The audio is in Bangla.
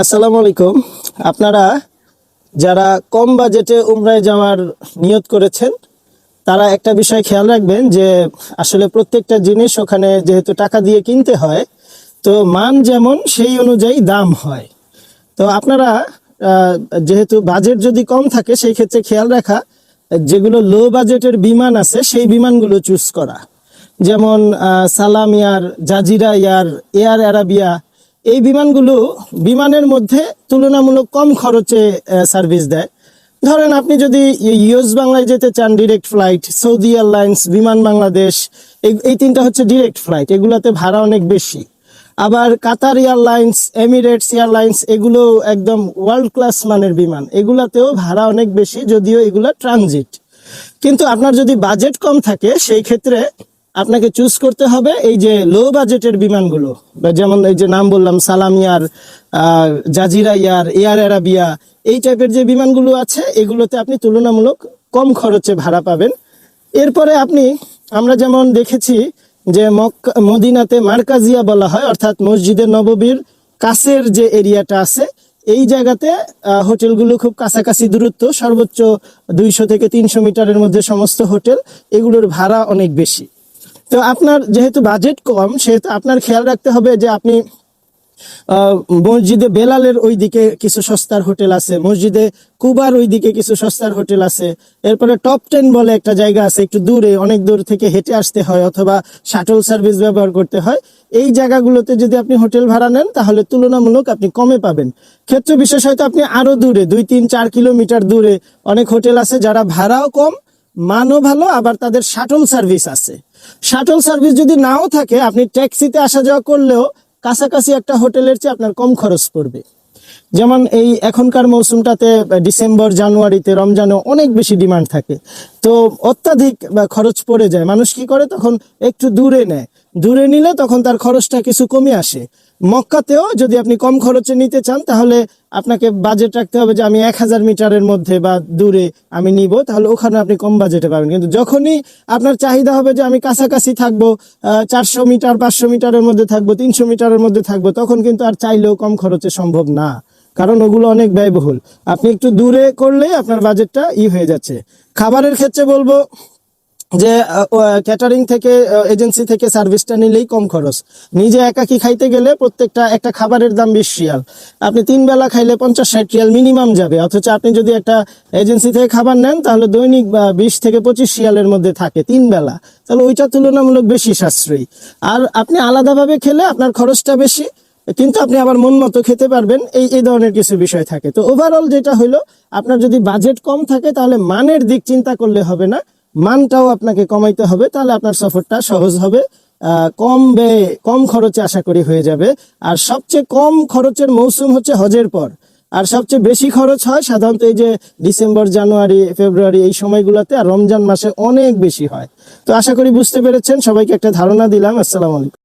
আসসালামু আলাইকুম। আপনারা যারা কম বাজেটে উমরায় যাওয়ার নিয়ত করেছেন, তারা একটা বিষয় খেয়াল রাখবেন যে আসলে প্রত্যেকটা জিনিস ওখানে যেহেতু টাকা দিয়ে কিনতে হয়, তো মান যেমন সেই অনুযায়ী দাম হয়। তো আপনারা যেহেতু বাজেট যদি কম থাকে, সেই ক্ষেত্রে খেয়াল রাখা, যেগুলো লো বাজেটের বিমান আছে, সেই বিমানগুলো চুজ করা। যেমন Salam Air, Jazeera Air, Air Arabia এই বিমানগুলো বিমানের মধ্যে তুলনামূলক কম খরচে সার্ভিস দেয়। ধরেন আপনি যদি ইউএস বাংলায় যেতে চান ডিরেক্ট ফ্লাইট সৌদি এয়ারলাইন্স বিমান বাংলাদেশ, এই তিনটা হচ্ছে ডিরেক্ট ফ্লাইট এগুলাতে ভাড়া অনেক বেশি। আবার কাতার এয়ারলাইন্স, এমিরেটস এয়ারলাইন্স, এগুলো একদম ওয়ার্ল্ড ক্লাস মানের বিমান, এগুলাতেও ভাড়া অনেক বেশি, যদিও এগুলা ট্রানজিট কিন্তু আপনার যদি বাজেট কম থাকে, সেই ক্ষেত্রে আপনাকে চুজ করতে হবে এই যে লো বাজেটের বিমানগুলো। যেমন এই যে নাম বললাম, Salam Air Jazeera Air, Air Arabia এই টাইপের যে বিমানগুলো আছে, এগুলোতে আপনি তুলনামূলক কম খরচে ভাড়া পাবেন। এরপরে আপনি, আমরা যেমন দেখেছি যে মক্কা, মদিনাতে মার্কাজিয়া বলা হয়, অর্থাৎ মসজিদের নববীর কাছের যে এরিয়াটা আছে, এই জায়গাতে হোটেলগুলো খুব কাছাকাছি দূরত্ব, সর্বোচ্চ দুইশো থেকে তিনশো মিটারের মধ্যে সমস্ত হোটেল, এগুলোর ভাড়া অনেক বেশি। তো আপনার যেহেতু বাজেট কম, সেহেতু আপনার খেয়াল রাখতে হবে যে আপনি মসজিদে বেলালের ওইদিকে কিছু সস্তার হোটেল আছে, মসজিদে কুবার ওইদিকে কিছু সস্তার হোটেল আছে, এরপরে টপ টেন বলে একটা জায়গা আছে, একটু দূরে, অনেক দূর থেকে হেঁটে আসতে হয় অথবা শাটল সার্ভিস ব্যবহার করতে হয়, এই জায়গাগুলোতে যদি আপনি হোটেল ভাড়া নেন, তাহলে তুলনামূলক আপনি কমে পাবেন। ক্ষেত্র বিশেষ হয়তো আপনি আরও দূরে, দুই, তিন, চার কিলোমিটার দূরে অনেক হোটেল আছে যারা ভাড়াও কম মানও ভালো, আবার তাদের শাটল সার্ভিস আছে। শাটল সার্ভিস যদি নাও থাকে, আপনি ট্যাক্সিতে আসা যাওয়া করলেও কাছাকাছি একটা হোটেলের চেয়ে আপনার কম খরচ পড়বে। যেমন এই এখনকার মৌসুমটাতে ডিসেম্বর, জানুয়ারিতে রমজানে অনেক বেশি ডিমান্ড থাকে। তো অত্যাধিক খরচ পড়ে যায়। মানুষ কি করে? তখন একটু দূরে নেয়। দূরে নিলে তখন তার খরচটা কিছু কমে আসে। মক্কাতেও যদি আপনি কম খরচে নিতে চান, তাহলে আপনাকে বাজেট রাখতে হবে যে আমি এক হাজার মিটারের মধ্যে বা দূরে আমি নিব, তাহলে ওখানে আপনি কম বাজেটে পাবেন। কিন্তু যখনই আপনার চাহিদা হবে যে আমি কাছাকাছি থাকব চারশো মিটার, পাঁচশো মিটারের মধ্যে থাকব, তিনশো মিটারের মধ্যে থাকব, তখন কিন্তু আর চাইলেও কম খরচে সম্ভব না। কারণ ওগুলো অনেক ব্যয়বহুল। আপনি একটু দূরে করলে আপনার বাজেটটা ই হয়ে যাচ্ছে। খাবারের ক্ষেত্রে বলব যে ক্যাটারিং থেকে এজেন্সি থেকে সার্ভিসটা নিলেই কম খরচ। নিজে একাকি খাইতে গেলে প্রত্যেকটা, একটা খাবারের দাম বিশ রিয়াল। আপনি তিন বেলা খাইলে পঞ্চাশ ষাট রিয়াল মিনিমাম যাবে। অথচ আপনি যদি একটা এজেন্সি থেকে খাবার নেন, তাহলে দৈনিক বিশ থেকে পঁচিশ রিয়ালের মধ্যে থাকে তিন বেলা। তাহলে ওইটা তুলনামূলক বেশি সাশ্রয়ী। আর আপনি আলাদাভাবে খেলে আপনার খরচটা বেশি, কিন্তু আপনি আবার মন মতো খেতে পারবেন। এই এই ধরনের কিছু বিষয় থাকে। তো ওভারঅল যেটা হলো আপনার যদি বাজেট কম থাকে, তাহলে মানের দিক চিন্তা করলে হবে না। মানটাও আপনাকে কমাইতে হবে, তাহলে আপনার সফরটা সহজ হবে। কম বে কম খরচে আশা করি হয়ে যাবে। আর সবচেয়ে কম খরচের মৌসুম হচ্ছে হজের পর। আর সবচেয়ে বেশি খরচ হয় সাধারণত এই যে ডিসেম্বর, জানুয়ারি, ফেব্রুয়ারি এই সময়গুলোতে, আর রমজান মাসে অনেক বেশি হয়। তো আশা করি বুঝতে পেরেছেন, সবাইকে একটা ধারণা দিলাম। আসসালামু আলাইকুম।